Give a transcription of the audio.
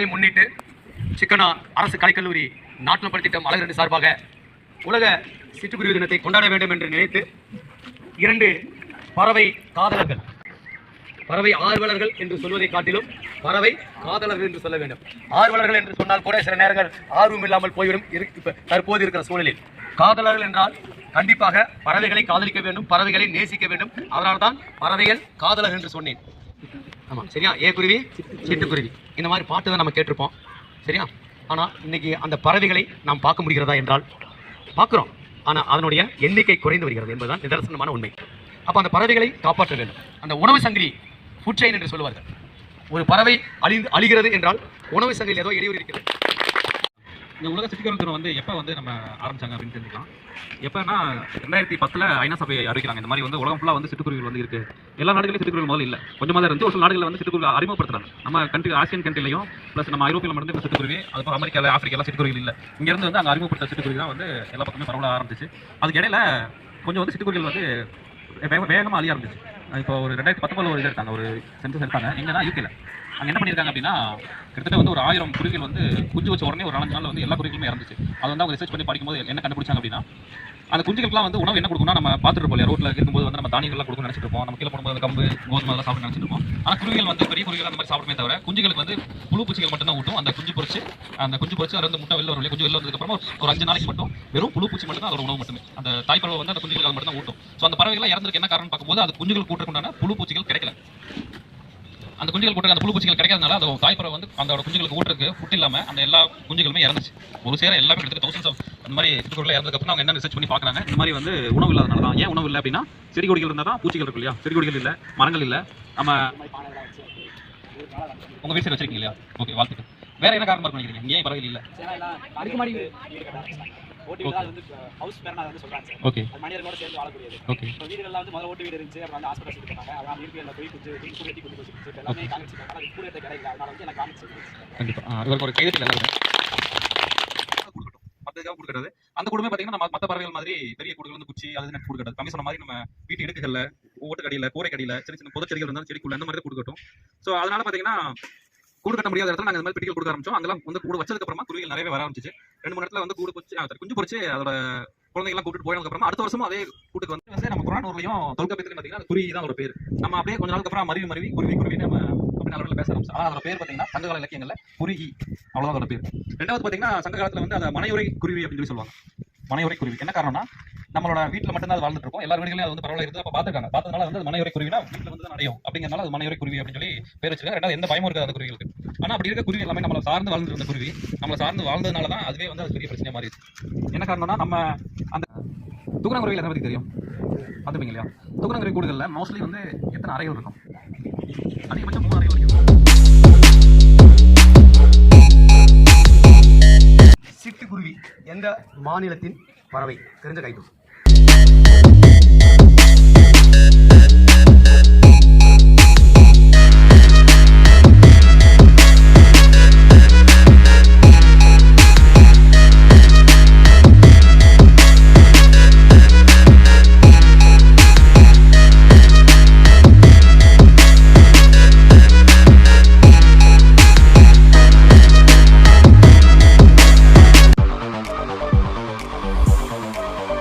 தினத்தை முன்னிட்டு சிக்கனா அரசு கலைக்கல்லூரி நாட்டினப்பள்ளி திட்டம் அழகு சார்பாக உலக சிட்டுக்குருவி தினத்தை கொண்டாட வேண்டும் என்று நினைத்து இரண்டு பறவை காதலர்கள். பறவை ஆர்வலர்கள் என்று சொல்வதை காட்டிலும் பறவை காதலர்கள் என்று சொல்ல வேண்டும். ஆர்வலர்கள் என்று சொன்னால் கூட சில நேரங்கள் ஆர்வம் இல்லாமல் போய்விடும். தற்போது இருக்கிற சூழலில். காதலர்கள் என்றால் கண்டிப்பாக பறவைகளை காதலிக்க வேண்டும் பறவைகளை நேசிக்க வேண்டும். அதனால்தான் பறவைகள் காதலர் என்று சொன்னேன். ஆமாம் சரியா? ஏ குருவி சிட்டுக்குருவி இந்த மாதிரி பாட்டு தான் நம்ம கேட்டிருப்போம். சரியா? ஆனால் இன்னைக்கு அந்த பறவைகளை நாம் பார்க்க முடிகிறதா என்றால் பார்க்குறோம். ஆனால் அதனுடைய எண்ணிக்கை குறைந்து வருகிறது என்பதுதான் நிதர்சனமான உண்மை. அப்போ அந்த பறவைகளை காப்பாற்ற வேண்டும். அந்த உணவு சங்கிலி ஃபுட் செயின் என்று சொல்லுவார்கள். ஒரு பறவை அழிந்து அழிகிறது என்றால் உணவு சங்கிலி ஏதோ இடையூறு இருக்கிறது. இந்த உலக சிட்டுக்குருவி தினம் வந்து எப்போ வந்து நம்ம ஆரம்பிச்சாங்க அப்படின்னு தெரிஞ்சுக்கலாம். எப்போனா ரெண்டாயிரத்தி பத்தில் ஐநா சபை அறிவிக்கிறாங்க. இந்த மாதிரி வந்து உலகம் ஃபுல்லாக வந்து சிட்டுக்குருவிகள் வந்து இருக்குது எல்லா நாடுகளிலும் சிட்டுக்குருவி முதல்ல இல்லை. கொஞ்சமாக தான் இருந்து ஒரு சில நாடுகளில் வந்து சிட்டுக்குருவி அறிமுகப்படுத்துறாங்க. நம்ம கண்ட்ரி ஆசியன் கண்ட்ரிலையும் ப்ளஸ் நம்ம ஐரோப்பியில் மட்டும் இந்த சிட்டுக்குருவி அதுக்கப்புறம் அமெரிக்காவில் ஆஃப்ரிக்காவில் சிட்டுக்குருவிகள் இல்லை. இங்கேருந்து வந்து அங்கே அறிமுகப்படுத்த சிட்டுக்குருவி தான் வந்து எல்லா பக்கமே பரவல ஆரம்பிச்சு அதுக்கு இடையில கொஞ்சம் வந்து சிட்டுக்குருவிகள் வந்து வேக வேகமாக அழிய ஆரம்பிச்சு. இப்போ ஒரு ரெண்டாயிரத்தி பத்தொம்பதில் ஒரு இது எடுத்தாங்க. ஒரு சென்சஸ் எடுத்தாங்க. எங்கன்னா யூகேல அங்கே என்ன பண்ணியிருக்காங்க அப்படின்னா கிட்டத்தட்ட வந்து ஒரு ஆயிரம் குருவிகள் வந்து குஞ்சு வச்ச உடனே ஒரு நாலஞ்சு நாள் வந்து எல்லா குருவிகளுமே இறந்துச்சு. அது வந்து அவங்க ரிசர்ச் பண்ணி படிக்கும்போது என்ன கண்டுபிடிச்சாங்க அப்படின்னா அந்த குஞ்சுகளுக்குலாம் வந்து உணவு என்ன கொடுக்கணும் நம்ம பார்த்துட்டு இருப்போம் ரோட்டில் இருக்கும்போது வந்து நம்ம தானியங்கள்லாம் கொடுக்கணும்னு நினச்சிட்டு இருப்போம். நம்ம கீழே போடும்போது கம்பு கோதுமை அதெல்லாம் சாப்பிட்டு நினைச்சிட்டு இருப்போம். ஆனால் குருவிகள் வந்து பெரிய குருவிகள் அந்த மாதிரி சாப்பிடுமே தவிர குஞ்சுகளுக்கு வந்து புழு பூச்சிகள் மட்டும் தான் ஊட்டும். அந்த குஞ்சு பொறிச்சு அந்த குஞ்சு பொறிச்சு அது வந்து முட்டை வெளில வரும் குஞ்சு வெளில வந்ததுக்கப்புறம் ஒரு அஞ்சு நாளைக்கு மட்டும் வெறும் புழு பூச்சி மட்டும் தான் அதோட உணவு மட்டுமே. அந்த தாய்ப்பறவை வந்து அந்த குஞ்சுகளுக்கு மட்டும் தான் ஊட்டும். ஸோ அந்த பறவைகள் இறந்துருக்கு என்ன காரணம் பார்க்கும்போது அது குஞ்சுகள் கூட்டுறதுக்குண்டான புழு பூச்சிகள் கிடைக்கல. அந்த குஞ்சுகள் போட்டு அந்த புழு பூச்சிகள் கிடைக்காதனால அந்த தாய்ப்பறை வந்து அந்த குஞ்சுகளுக்கு ஊட்டுறதுக்கு ஃபுட் இல்லாமல் அந்த எல்லா குஞ்சுகளுமே இறந்துச்சு. ஒரு சேர எல்லாமே கிட்டத்தட்ட தௌசண்ட்ஸ் ஆஃப் அந்த மாதிரி சிட்டுக்குள்ள இறந்ததுக்கப்புறம் அவங்க என்ன ரிசர்ச் பண்ணி பார்க்குறாங்க இந்த மாதிரி வந்து உணவு இல்லாதனால தான். ஏன் உணவு இல்லை அப்படின்னா செடி கொடிகள் இருந்தால் தான் பூச்சிகள் இருக்கு இல்லையா? செடி கொடிகள் இல்லை மரங்கள் இல்லை. நம்ம உங்கள் வீட்டில் வச்சிருக்கீங்க இல்லையா? ஓகே வாழ்த்துக்கள். வேற என்ன காரணமா நினைக்கிறீங்க ஏன் பறவை இல்லை? ஓட்டு வீடு வந்து ஹவுஸ் பேரனா வந்து சொல்றாங்க ஓகே அது மனிதர்களோட சேர்ந்து வாழக்கூடியது. ஓகே இப்போ வீடுகள்லாம் வந்து முதல்ல ஓட்டு வீடு இருந்துச்சு அப்புறம் வந்து ஹாஸ்பிட்டல் பண்ணாங்க அப்புறம் போய் கொஞ்சம் கொண்டு இப்போ எல்லாமே காமிச்சு ஆனால் கூடத்தை கிடைக்கல. அதனால வந்து எனக்கு காமிச்சு கண்டிப்பா. இவருக்கு ஒரு கைதட்டி நல்லா மற்றதுக்காக கொடுக்கறது. அந்த கூடமே பார்த்தீங்கன்னா நம்ம மற்ற பறவைகள் மாதிரி பெரிய கூடுகள் வந்து குச்சி அது நட்டு கொடுக்கறது. கம்மி சொன்ன மாதிரி நம்ம வீட்டு இடுக்குகள்ல ஓட்டு கடியில கூரை கடியில சின்ன சின்ன புதச்செடிகள் இருந்தாலும் செடிக்குள்ள அந்த மாதிரி கொடுக்கட்டும். ஸோ அதனால பார்த்தீங்கன்னா கூடு கட்ட முடியாத இடத்துல நாங்கள் இந்த மாதிரி பெட்டிகள் கொடுக்க ஆரம்பிச்சோம். அங்கெல்லாம் வந்து கூடு வச்சதுக்கு அப்புறமா குருவிகள் நிறையவே வர ஆரம்பிச்சிச்சு. ரெண்டு மூணு இடத்துல வந்து கூடு பொச்சு குஞ்சு பொறிச்சு அதோட குழந்தைகள்லாம் கூட்டிட்டு போயினதுக்கு அப்புறமா அடுத்த வருஷமும் அதே கூட்டுக்கு வந்து வந்து நம்ம புறானூர்லையும் தொல்காப்பியத்துலையும் பார்த்தீங்கன்னா அந்த குருவி தான் ஒரு பேர். நம்ம அப்படியே கொஞ்ச நாளுக்கு அப்புறம் மருவி மருவி குருவி குருவி நம்ம அப்படி நல்ல பேச ஆரம்பிச்சு ஆனால் அதோட பேர் பார்த்தீங்கன்னா சங்ககால இலக்கியங்கள்ல குருகி அவ்வளோதான் அதோட பேர். ரெண்டாவது பார்த்தீங்கன்னா சங்க காலத்துல வந்து அந்த மனையுறை குருவி அப்படின்னு சொல்லி சொல்லுவாங்க. மனையுறை குருவி. என்ன காரணம்னா நம்மளோட வீட்டில் மட்டும்தான் அது வாழ்ந்துட்டு இருக்கும். எல்லா வீடுகளையும் அது வந்து பரவாயில்ல இருந்து அப்போ பார்த்துருக்காங்க. பார்த்ததுனால வந்து அது மனையுறை குருவினா வீட்டில் வந்து தான் அடையும். அப்படிங்கிறனால அது மனையுறை குருவி அப்படின்னு சொல்லி பேர் வச்சிருக்காங்க. ரெண்டாவது எந்த பயமும் இருக்காது அந்த குருவிகளுக்கு. ஆனால் அப்படி இருக்க குருவி எல்லாமே நம்மளை சார்ந்து வாழ்ந்துட்டு இருந்த குருவி. நம்மளை சார்ந்து வாழ்ந்ததுனால தான் அதுவே வந்து அது பெரிய பிரச்சனை மாறிடுச்சு. என்ன காரணம்னா நம்ம அந்த தூக்கணங்குருவிகள் எதை பற்றி தெரியும்? பார்த்துப்பீங்க இல்லையா? தூக்கணங்குருவி கூடுதலில் மோஸ்ட்லி வந்து எத்தனை அறைகள் இருக்கும்? அதிகபட்சம் மூணு அறைகள் இருக்கும். சிட்டுக்குருவி எந்த மாநிலத்தின் பறவை? தெரிஞ்ச கைது and, and, and, and.